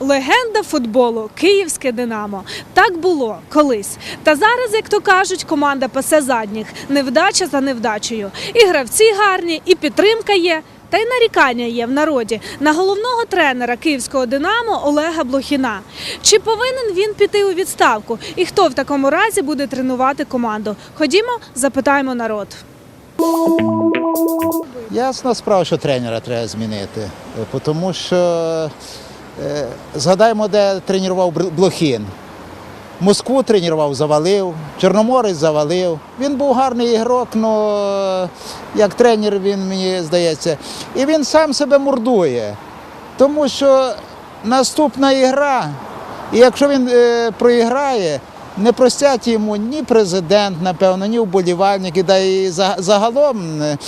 Легенда футболу Київське Динамо. Так було колись. Та зараз, як то кажуть, команда пасе задніх. Невдача за невдачею. І гравці гарні, і підтримка є. Та й нарікання є в народі на головного тренера київського Динамо Олега Блохіна. Чи повинен він піти у відставку? І хто в такому разі буде тренувати команду? Ходімо, запитаємо народ. Ясна справа, що тренера треба змінити, е, тому що е, згадаємо, де тренував Блохін. Москву тренував, завалив, Чорноморець завалив. Він був гарний ігрок, але як тренер він мені здається. І він сам себе мордує. Тому що наступна ігра, і якщо він е, проіграє, не простять йому ні президент, напевно, ні вболівальники, да і загалом е,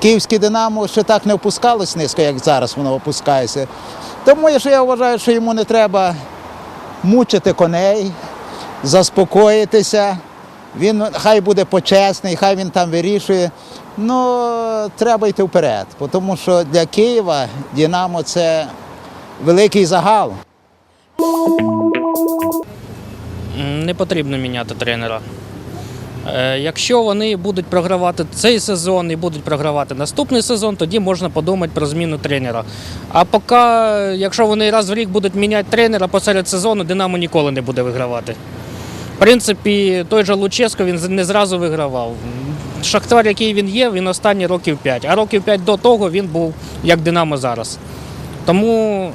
київське Динамо ще так не опускалось низько, як зараз воно опускається. Тому що я вважаю, що йому не треба мучити коней, заспокоїтися. Він хай буде почесний, хай він там вирішує. Ну, треба йти вперед, тому що для Києва Динамо це великий загал. Не потрібно міняти тренера. Е, Якщо вони будуть програвати цей сезон і будуть програвати наступний сезон, тоді можна подумати про зміну тренера. А поки, якщо вони раз в рік будуть міняти тренера посеред сезону, Динамо ніколи не буде вигравати. В принципі, той же Луческо він не зразу вигравав. Шахтар, який він є, він останні років 5. А років 5 до того він був як Динамо зараз. Тому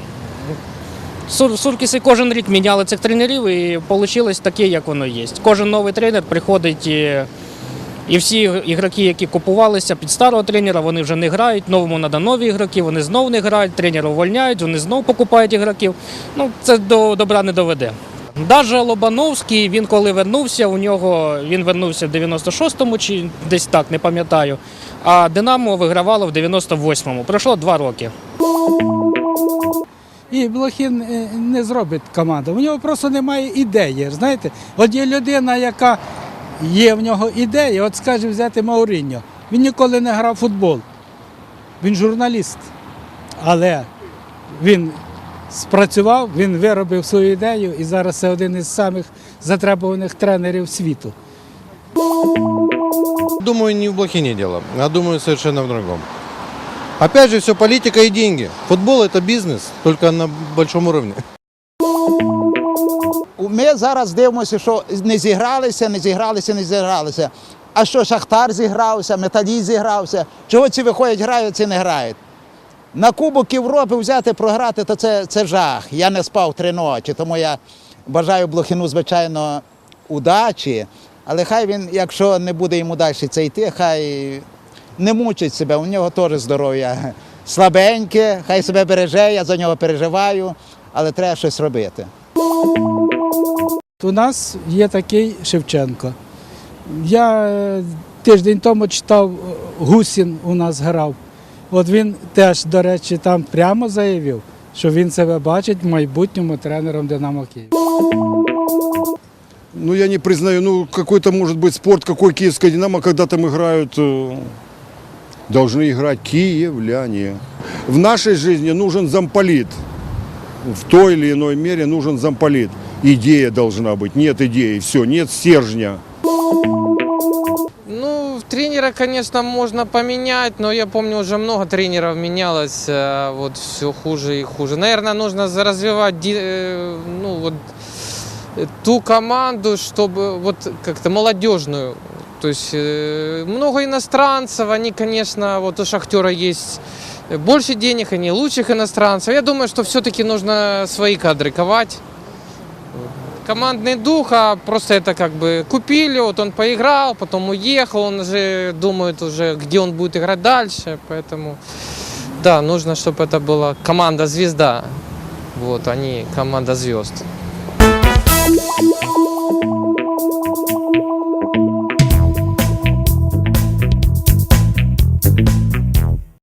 Суркіси кожен рік міняли цих тренерів і вийшло таке, як воно є. Кожен новий тренер приходить і, всі ігроки, які купувалися під старого тренера, вони вже не грають, новому треба нові ігроки, вони знову не грають, тренера увольняють, вони знову покупають ігроків. Ну, це до добра не доведе. Даже Лобановський, він коли вернувся, у нього він вернувся в 96-му чи десь так, не пам'ятаю. А Динамо вигравало в 98-му. Пройшло два роки. І Блохін е, не зробить команду. У нього просто немає ідеї. Знаєте, от є людина, яка є в нього ідея, от скаже взяти Мауріньо. Він ніколи не грав в футбол. Він журналіст. Але він спрацював, він виробив свою ідею і зараз це один із самих затребуваних тренерів світу. Думаю, не в Блохине дело, а думаю совершенно в другом. Опять же, все политика и деньги. Футбол это бизнес, только на большом уровне. Ми зараз дивимося, що не зігралися, не зігралися, не зігралися. А що Шахтар зігрався, Металіст зігрався. Чого ці виходять, грають, ці не грають. На Кубок Європи взяти, програти, то це, це жах. Я не спав три ночі, тому я бажаю Блохіну, звичайно, удачі. Але хай він, якщо не буде йому далі це йти, хай не мучить себе. У нього теж здоров'я слабеньке, хай себе береже, я за нього переживаю, але треба щось робити. У нас є такий Шевченко. Я е, тиждень тому читав, е, Гусін у нас грав. От він теж, до речі, там прямо заявив, що він себе бачить в майбутньому тренером Динамо Київ. Ну, я не признаю, ну, какой-то может быть спорт, какой киевская «Динамо», когда там играют, э, должны играть киевляне. В нашей жизни нужен замполит. В той или иной мере нужен замполит. Идея должна быть. Нет идеи, все, нет стержня. Ну, тренера, конечно, можно поменять, но я помню, уже много тренеров менялось, э, вот все хуже и хуже. Наверное, нужно за- развивать ди- э, ну, вот, э, ту команду, чтобы вот как-то молодежную. То есть э, много иностранцев, они, конечно, вот у Шахтера есть больше денег, они лучших иностранцев. Я думаю, что все-таки нужно свои кадры ковать Командный дух, а просто это как бы купили, вот он поиграл, потом уехал, он уже думает уже, где он будет играть дальше, поэтому да, нужно, чтобы это была команда звезда, вот, а не команда звезд.